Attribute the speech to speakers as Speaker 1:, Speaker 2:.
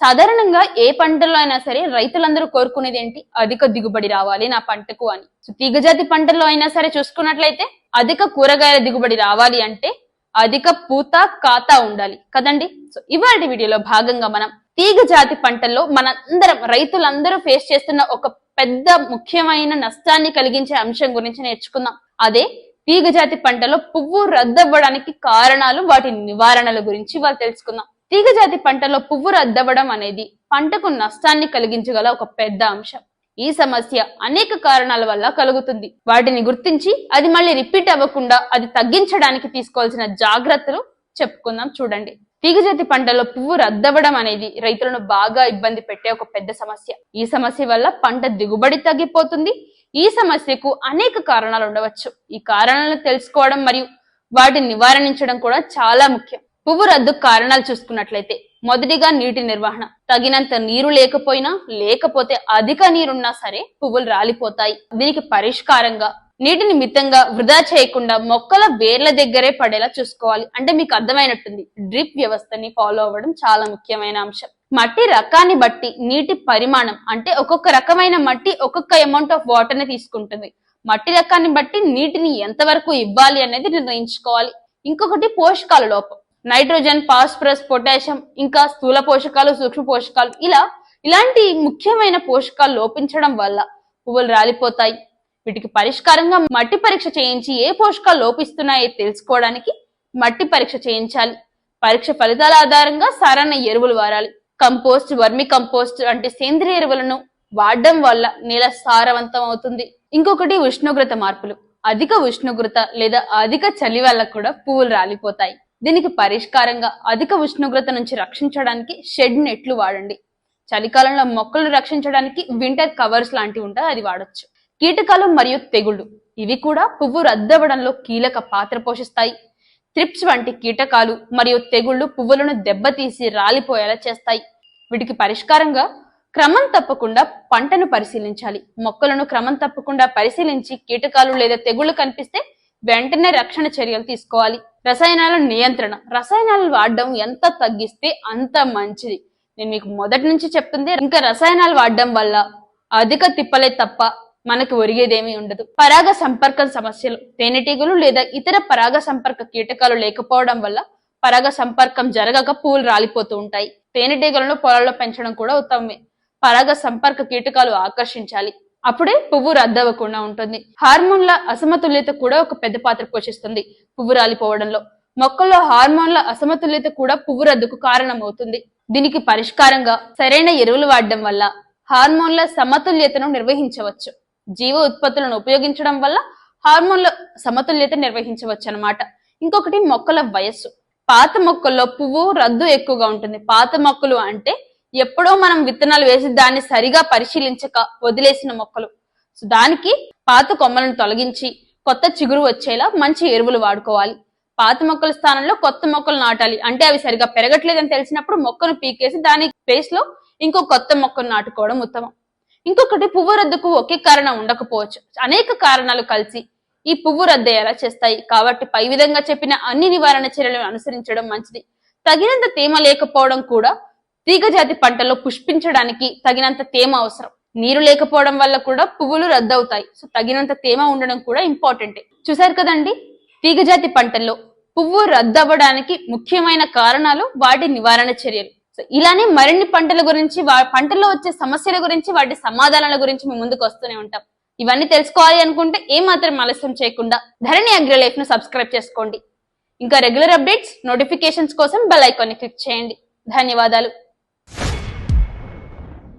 Speaker 1: సాధారణంగా ఏ పంటలో అయినా సరే రైతులందరూ కోరుకునేది ఏంటి? అధిక దిగుబడి రావాలి నా పంటకు అని. సో తీగజాతి పంటల్లో అయినా సరే చూసుకున్నట్లయితే అధిక కూరగాయల దిగుబడి రావాలి అంటే అధిక పూత కాత ఉండాలి కదండి? సో ఇవాటి వీడియోలో భాగంగా మనం తీగ జాతి పంటల్లో మనందరం రైతులందరూ ఫేస్ చేస్తున్న ఒక పెద్ద ముఖ్యమైన నష్టాన్ని కలిగించే అంశం గురించి నేర్చుకుందాం. అదే తీగ జాతి పంటలో పువ్వు రద్దవ్వడానికి కారణాలు వాటి నివారణల గురించి వాళ్ళు తెలుసుకుందాం. తీగజాతి పంటలో పువ్వు రద్దవడం అనేది పంటకు నష్టాన్ని కలిగించగల ఒక పెద్ద అంశం. ఈ సమస్య అనేక కారణాల వల్ల కలుగుతుంది. వాటిని గుర్తించి అది మళ్ళీ రిపీట్ అవ్వకుండా అది తగ్గించడానికి తీసుకోవాల్సిన జాగ్రత్తలు చెప్పుకుందాం చూడండి. తీగజాతి పంటలో పువ్వు రద్దవడం అనేది రైతులను బాగా ఇబ్బంది పెట్టే ఒక పెద్ద సమస్య. ఈ సమస్య వల్ల పంట దిగుబడి తగ్గిపోతుంది. ఈ సమస్యకు అనేక కారణాలు ఉండవచ్చు. ఈ కారణాలను తెలుసుకోవడం మరియు వాటిని నివారించడం కూడా చాలా ముఖ్యం. పువ్వు రద్దు కారణాలు చూసుకున్నట్లయితే మొదటిగా నీటి నిర్వహణ తగినంత నీరు లేకపోయినా లేకపోతే అధిక నీరున్నా సరే పువ్వులు రాలిపోతాయి. దీనికి పరిష్కారంగా నీటిని మితంగా వృధా చేయకుండా మొక్కల వేర్ల దగ్గరే పడేలా చూసుకోవాలి. అంటే మీకు అర్థమైనట్టుంది డ్రిప్ వ్యవస్థని ఫాలో అవ్వడం చాలా ముఖ్యమైన అంశం. మట్టి రకాన్ని బట్టి నీటి పరిమాణం అంటే ఒక్కొక్క రకమైన మట్టి ఒక్కొక్క అమౌంట్ ఆఫ్ వాటర్ని తీసుకుంటుంది. మట్టి రకాన్ని బట్టి నీటిని ఎంతవరకు ఇవ్వాలి అనేది నిర్ణయించుకోవాలి. ఇంకొకటి పోషకాల లోపం. నైట్రోజన్ ఫాస్ఫరస్ పొటాషియం ఇంకా స్థూల పోషకాలు సూక్ష్మ పోషకాలు ఇలా ఇలాంటి ముఖ్యమైన పోషకాలు లోపించడం వల్ల పువ్వులు రాలిపోతాయి. వీటికి పరిష్కారంగా మట్టి పరీక్ష చేయించి ఏ పోషకాలు లోపిస్తున్నాయో తెలుసుకోవడానికి మట్టి పరీక్ష చేయించాలి. పరీక్ష ఫలితాల ఆధారంగా సరైన ఎరువులు వాడాలి. కంపోస్ట్ వర్మి కంపోస్ట్ అంటే సేంద్రియ ఎరువులను వాడడం వల్ల నేల సారవంతం అవుతుంది. ఇంకొకటి ఉష్ణోగ్రత మార్పులు. అధిక ఉష్ణోగ్రత లేదా అధిక చలి వల్ల కూడా పువ్వులు రాలిపోతాయి. దీనికి పరిష్కారంగా అధిక ఉష్ణోగ్రత నుంచి రక్షించడానికి షెడ్ నెట్లు వాడండి. చలికాలంలో మొక్కలు రక్షించడానికి వింటర్ కవర్స్ లాంటివి ఉంటాయి అది వాడొచ్చు. కీటకాలు మరియు తెగుళ్ళు ఇవి కూడా పువ్వు రద్దవడంలో కీలక పాత్ర పోషిస్తాయి. త్రిప్స్ వంటి కీటకాలు మరియు తెగుళ్ళు పువ్వులను దెబ్బతీసి రాలిపోయేలా చేస్తాయి. వీటికి పరిష్కారంగా క్రమం తప్పకుండా పంటను పరిశీలించాలి. మొక్కలను క్రమం తప్పకుండా పరిశీలించి కీటకాలు లేదా తెగుళ్ళు కనిపిస్తే వెంటనే రక్షణ చర్యలు తీసుకోవాలి. రసాయనాల నియంత్రణ. రసాయనాలు వాడడం ఎంత తగ్గిస్తే అంత మంచిది. నేను మీకు మొదటి నుంచి చెప్తుంది ఇంకా రసాయనాలు వాడడం వల్ల అధిక తిప్పలే తప్ప మనకు ఒరిగేదేమీ ఉండదు. పరాగ సంపర్క సమస్యలు తేనెటీగలు లేదా ఇతర పరాగ సంపర్క కీటకాలు లేకపోవడం వల్ల పరాగ సంపర్కం జరగక పువ్వులు రాలిపోతూ ఉంటాయి. తేనెటీగలను పొలాల్లో పెంచడం కూడా ఉత్తమమే. పరాగ సంపర్క కీటకాలు ఆకర్షించాలి. అప్పుడే పువ్వు రద్దవకుండా ఉంటుంది. హార్మోన్ల అసమతుల్యత కూడా ఒక పెద్ద పాత్ర పోషిస్తుంది. పువ్వు రాలిపోవడంలో మొక్కల్లో హార్మోన్ల అసమతుల్యత కూడా పువ్వు రద్దుకు కారణమవుతుంది. దీనికి పరిష్కారంగా సరైన ఎరువులు వాడడం వల్ల హార్మోన్ల సమతుల్యతను నిర్వహించవచ్చు. జీవ ఉత్పత్తులను ఉపయోగించడం వల్ల హార్మోన్ల సమతుల్యత నిర్వహించవచ్చు అన్నమాట ఇంకొకటి మొక్కల వయస్సు. పాత మొక్కల్లో పువ్వు రద్దు ఎక్కువగా ఉంటుంది. పాత మొక్కలు అంటే ఎప్పుడో మనం విత్తనాలు వేసి దాన్ని సరిగా పరిశీలించక వదిలేసిన మొక్కలు. సో దానికి పాత కొమ్మలను తొలగించి కొత్త చిగురు వచ్చేలా మంచి ఎరువులు వాడుకోవాలి. పాత మొక్కల స్థానంలో కొత్త మొక్కలు నాటాలి. అంటే అవి సరిగా పెరగట్లేదని తెలిసినప్పుడు మొక్కను పీకేసి దాని ప్లేస్లో ఇంకో కొత్త మొక్కను నాటుకోవడం ఉత్తమం. ఇంకొకటి పువ్వు రద్దుకు ఒకే కారణం ఉండకపోవచ్చు. అనేక కారణాలు కలిసి ఈ పువ్వు రద్దయ్యేలా చేస్తాయి? కాబట్టి పై విధంగా చెప్పిన అన్ని నివారణ చర్యలను అనుసరించడం మంచిది. తగినంత తేమ లేకపోవడం కూడా తీగజాతి పంటలో పుష్పించడానికి తగినంత తేమ అవసరం. నీరు లేకపోవడం వల్ల కూడా పువ్వులు రద్దవుతాయి. సో తగినంత తేమ ఉండడం కూడా ఇంపార్టెంట్. చూసారు కదండి? తీగజాతి పంటల్లో పువ్వు రద్దవ్వడానికి ముఖ్యమైన కారణాలు వాటి నివారణ చర్యలు. సో ఇలానే మరిన్ని పంటల గురించి వా- పంటల్లో వచ్చే సమస్యల గురించి వాటి సమాధానాల గురించి మేము ముందుకు వస్తూనే ఉంటాం. ఇవన్నీ తెలుసుకోవాలి అనుకుంటే ఏ మాత్రం ఆలస్యం చేయకుండా ధరణి అగ్రలైఫ్ను సబ్స్క్రైబ్ చేసుకోండి. ఇంకా రెగ్యులర్ అప్డేట్స్ నోటిఫికేషన్స్ కోసం బెల్ ఐకాన్ని క్లిక్ చేయండి. ధన్యవాదాలు.